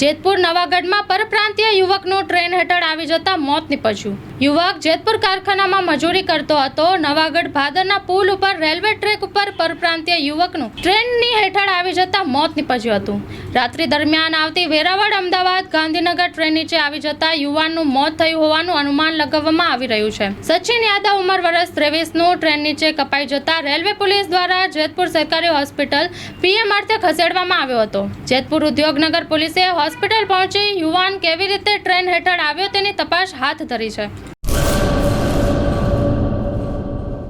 Jetpur નવાગઢમાં પરપ્રાંતીય યુવકનું train હેઠળ આવી જતા મોત નીપજ્યું. યુવક જેતપુર કારખાનામાં મજૂરી કરતો હતો. નવાગઢ ભાદરના પુલ ઉપર રેલવે ટ્રેક ઉપર પરપ્રાંતીય યુવકનું ટ્રેનની હેઠળ આવી જતા મોત નીપજ્યું હતું. રાત્રિ દરમિયાન આવતી વેરાવળ અમદાવાદ ગાંધીનગર ટ્રેન નીચે આવી જતા યુવાનનું મોત થયું હોવાનું અનુમાન લગાવવામાં આવી રહ્યું છે. સચિન યાદવ ઉંમર વર્ષ ત્રેવીસનું ટ્રેન નીચે કપાઈ જતા રેલવે પોલીસ દ્વારા જેતપુર સરકારી હોસ્પિટલ પીએમ અર્થે ખસેડવામાં આવ્યો હતો. જેતપુર ઉદ્યોગનગર પોલીસે હોસ્પિટલ પહોંચી યુવાન કેવી રીતે ટ્રેન હેઠળ આવ્યો તેની તપાસ હાથ ધરી છે.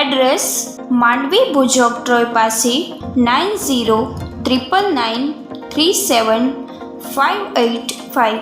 એડ્રેસ માંડવી ભુજોક ટ્રોય પાસે nine zero triple nine three seven five eight five.